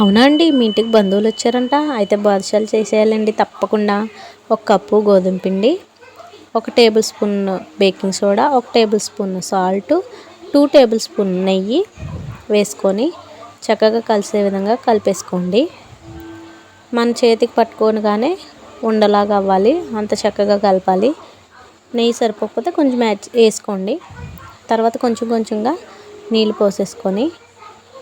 అవునా అండి? మీ ఇంటికి బంధువులు వచ్చారంట. అయితే బాదుషాలు చేసేయాలండి తప్పకుండా. ఒక కప్పు గోధుమ పిండి ఒక టేబుల్ స్పూన్ బేకింగ్ సోడా ఒక tablespoon salt two tablespoon నెయ్యి వేసుకొని చక్కగా కలిసే విధంగా కలిపేసుకోండి. మన చేతికి పట్టుకోనగానే ఉండలాగా అవ్వాలి. అంత చక్కగా కలపాలి. నెయ్యి సరిపోకపోతే కొంచెం యాడ్ వేసుకోండి. తర్వాత కొంచెం కొంచెంగా నీళ్ళు పోసేసుకొని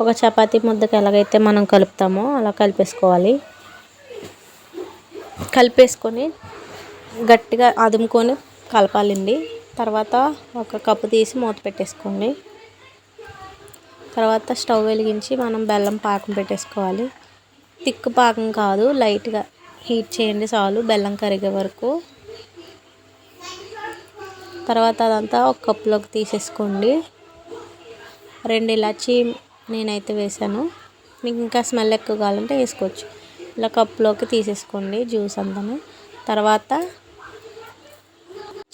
ఒక చపాతీ ముద్దకు ఎలాగైతే మనం కలుపుతామో అలా కలిపేసుకోవాలి. కలిపేసుకొని గట్టిగా అదుముకొని కలపాలండి. తర్వాత ఒక కప్పు తీసి మూత పెట్టేసుకోండి. తర్వాత స్టవ్ వెలిగించి మనం బెల్లం పాకం పెట్టేసుకోవాలి. తిక్కు పాకం కాదు లైట్గా హీట్ చేయండి చాలు బెల్లం కరిగే వరకు. తర్వాత అదంతా ఒక కప్పులోకి తీసేసుకోండి. రెండు ఇలాచి నేనైతే వేసాను మీకు ఇంకా స్మెల్ ఎక్కువ కావాలంటే వేసుకోవచ్చు. ఇలా కప్లోకి తీసేసుకోండి జ్యూస్ అంతా తర్వాత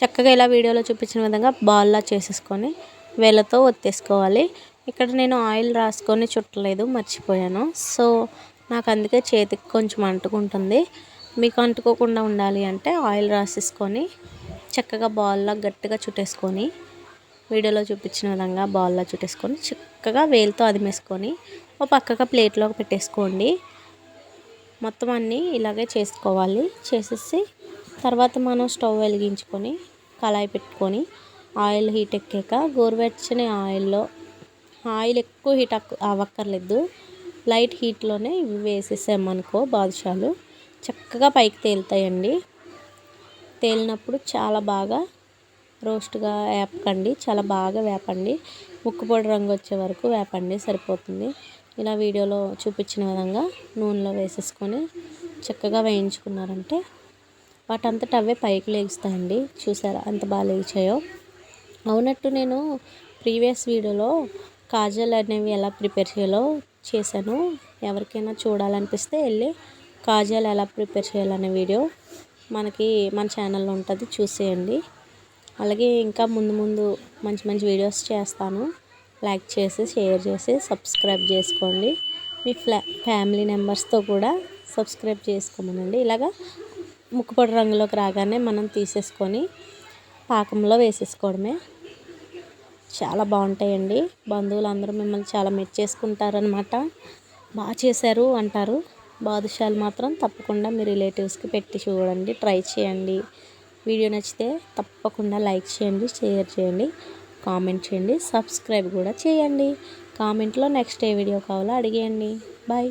చక్కగా ఇలా వీడియోలో చూపించిన విధంగా బాల్లా చేసేసుకొని వేలతో ఒత్తేసుకోవాలి. ఇక్కడ నేను ఆయిల్ రాసుకొని చుట్టలేదు మర్చిపోయాను. సో నాకు అందుకే చేతికి కొంచెం అంటుకుంటుంది. మీకు అంటుకోకుండా ఉండాలి అంటే ఆయిల్ రాసేసుకొని చక్కగా బాల్లా గట్టిగా చుట్టేసుకొని వీడియోలో చూపించిన విధంగా బౌల్లో చుట్టేసుకొని చక్కగా వేలుతో అదిమేసుకొని ఒక పక్కగా ప్లేట్లోకి పెట్టేసుకోండి. మొత్తం అన్నీ ఇలాగే చేసుకోవాలి. చేసేసి తర్వాత మనం స్టవ్ వెలిగించుకొని కళాయి పెట్టుకొని ఆయిల్ హీట్ ఎక్కాక గోరువెచ్చని ఆయిల్లో ఆయిల్ ఎక్కువ హీట్ అవ్వక్కర్లేదు. లైట్ హీట్లోనే ఇవి వేసేసామనుకో బాదుషాలు. చక్కగా పైకి తేలుతాయండి. తేలినప్పుడు చాలా బాగా రోస్ట్గా వేపకండి. చాలా బాగా వేపండి. ముక్కుపొడి రంగు వచ్చే వరకు వేపండి. సరిపోతుంది. ఇలా వీడియోలో చూపించిన విధంగా నూనెలో వేసేసుకొని చక్కగా వేయించుకున్నారంటే వాటంతట అవే పైకి లేగుస్తాయండి. చూసారా అంత బాగా లేచాయో. అవునట్టు నేను ప్రీవియస్ వీడియోలో కాజల్ అనేవి ఎలా ప్రిపేర్ చేయాలో చేశాను. ఎవరికైనా చూడాలనిపిస్తే వెళ్ళి కాజల్ ఎలా ప్రిపేర్ చేయాలనే వీడియో మనకి మన ఛానల్లో ఉంటుంది. చూసేయండి. అలాగే ఇంకా ముందు ముందు మంచి మంచి వీడియోస్ చేస్తాను. లైక్ చేసి షేర్ చేసి సబ్స్క్రైబ్ చేసుకోండి. మీ ఫ్లా ఫ్యామిలీ మెంబర్స్తో కూడా సబ్స్క్రైబ్ చేసుకోమనండి. ఇలాగా ముక్కుపొడి రంగులోకి రాగానే మనం తీసేసుకొని పాకంలో వేసేసుకోవడమే. చాలా బాగుంటాయండి. బంధువులు అందరూ మిమ్మల్ని చాలా మెచ్చేసుకుంటారనమాట బాగా చేశారు అంటారు. బాదుషాలు మాత్రం తప్పకుండా మీ రిలేటివ్స్కి పెట్టి చూడండి. ట్రై చేయండి. వీడియో నచ్చితే తప్పకుండా లైక్ చేయండి షేర్ చేయండి కామెంట్ చేయండి సబ్స్క్రైబ్ కూడా చేయండి. కామెంట్లో నెక్స్ట్ ఏ వీడియో కావాలో అడిగేయండి. బాయ్.